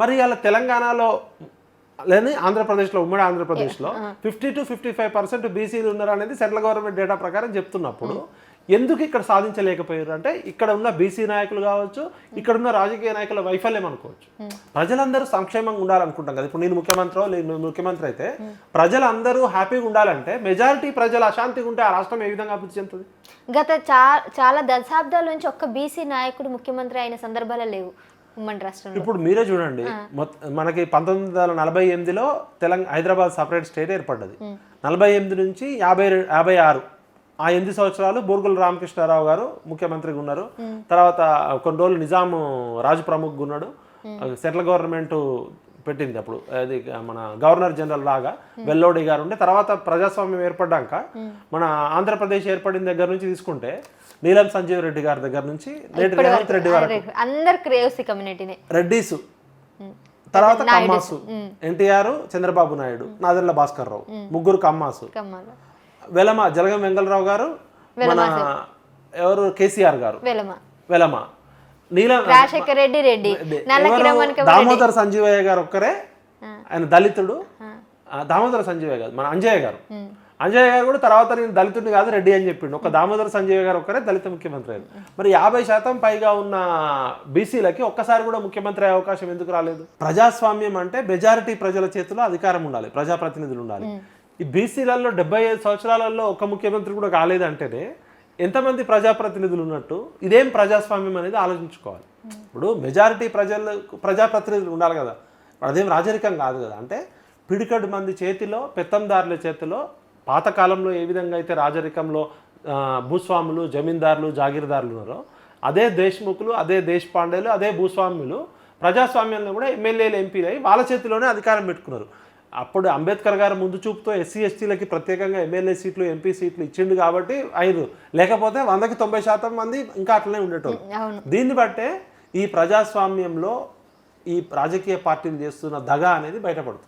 మరి ఇలా తెలంగాణలో లేని ఆంధ్రప్రదేశ్లో ఉమ్మడి ఆంధ్రప్రదేశ్లో fifty to fifty five percent బీసీలు ఉన్నారు అనేది సెంట్రల్ గవర్నమెంట్ డేటా ప్రకారం చెప్తున్నప్పుడు ఎందుకు ఇక్కడ సాధించలేకపోయారు? అంటే ఇక్కడ ఉన్న బీసీ నాయకులు కావచ్చు ఇక్కడ ఉన్న రాజకీయ నాయకుల వైఫల్యం అనుకోవచ్చు. ప్రజలందరూ సంక్షేమంగా ఉండాలనుకుంటాం కదా. ఇప్పుడు నేను ముఖ్యమంత్రి నేను ముఖ్యమంత్రి అయితే ప్రజలందరూ హ్యాపీగా ఉండాలంటే మెజారిటీ ప్రజలు అశాంతిగా ఉంటే ఆ రాష్ట్రం ఏ విధంగా అభివృద్ధి చెందుతుంది? గత చాలా దశాబ్దాల నుంచి ఒక్క బీసీ నాయకుడు ముఖ్యమంత్రి అయిన సందర్భాలే లేవు. ఉమ్మడి ఇప్పుడు మీరే చూడండి మొత్త- మనకి పంతొమ్మిది వందల నలభై ఎనిమిదిలో తెలంగాణ హైదరాబాద్ సపరేట్ స్టేట్ ఏర్పడ్డది. నలభై ఎనిమిది నుంచి యాభై యాభై ఆరు ఆ ఎనిమిది సంవత్సరాలు బూర్గుల రామకృష్ణారావు గారు ముఖ్యమంత్రిగా ఉన్నారు. తర్వాత కొన్ని రోజులు నిజాం రాజు ప్రముఖ్ ఉన్నాడు. సెంట్రల్ గవర్నమెంట్ పెట్టింది అప్పుడు. అది మన గవర్నర్ జనరల్ లాగా వెల్లోడి గారు ఉండే. తర్వాత ప్రజాస్వామ్యం ఏర్పడ్డాక మన ఆంధ్రప్రదేశ్ ఏర్పడిన దగ్గర నుంచి తీసుకుంటే నీలం సంజీవ్ రెడ్డి గారి దగ్గర నుంచి నేటి రేవంత్ రెడ్డి వరకు. అందరు క్రేవ్స్ కమ్యూనిటీనే. రెడ్డిసు. తర్వాత కమ్మాసు. ఎన్టీఆర్ చంద్రబాబు నాయుడు నాదెళ్ళ భాస్కర్ రావు. ముగ్గురు కమ్మాసు. వెలమ జలగం వెంగళరావు గారు మన ఎవరు? కేసీఆర్ గారు. వెలమ. రాజశేఖర్ రెడ్డి రెడ్డి. దామోదర సంజీవయ్య గారు ఒక్కరే ఆయన దళితుడు. దామోదర సంజీవయ్య గారు మన అంజయ్య గారు. అంజయ్య గారు కూడా తర్వాత నేను దళితుడిని కాదు రెడ్డి అని చెప్పిండు. ఒక దామోదర సంజయ్ గారు ఒక్కరే దళిత ముఖ్యమంత్రి అయ్యారు. మరి యాభై శాతం పైగా ఉన్న బీసీలకి ఒక్కసారి కూడా ముఖ్యమంత్రి అయ్యే అవకాశం ఎందుకు రాలేదు? ప్రజాస్వామ్యం అంటే మెజారిటీ ప్రజల చేతిలో అధికారం ఉండాలి ప్రజాప్రతినిధులు ఉండాలి. ఈ బీసీలలో డెబ్బై ఐదు సంవత్సరాలలో ఒక ముఖ్యమంత్రి కూడా కాలేదంటేనే ఎంతమంది ప్రజాప్రతినిధులు ఉన్నట్టు ఇదేం ప్రజాస్వామ్యం అనేది ఆలోచించుకోవాలి. ఇప్పుడు మెజారిటీ ప్రజలకు ప్రజాప్రతినిధులు ఉండాలి కదా. అదేం రాజరికం కాదు కదా. అంటే పిడికడు మంది చేతిలో పెత్తందారుల చేతిలో పాతకాలంలో ఏ విధంగా అయితే రాజరికంలో భూస్వాములు జమీందారులు జాగీర్దారులు ఉన్నారో అదే దేశ్ముఖులు అదే దేశపాండేలు అదే భూస్వాములు ప్రజాస్వామ్యంలో కూడా ఎమ్మెల్యేలు ఎంపీలు అయి వాళ్ళ చేతిలోనే అధికారం పెట్టుకున్నారు. అప్పుడు అంబేద్కర్ గారు ముందు చూపుతో ఎస్సీ ఎస్టీలకి ప్రత్యేకంగా ఎమ్మెల్యే సీట్లు ఎంపీ సీట్లు ఇచ్చిండు కాబట్టి ఐదు. లేకపోతే వందకి తొంభై శాతం మంది ఇంకా అట్లనే ఉండేటోళ్ళు. దీన్ని బట్టే ఈ ప్రజాస్వామ్యంలో ఈ రాజకీయ పార్టీలు చేస్తున్న దగ అనేది బయటపడుతుంది.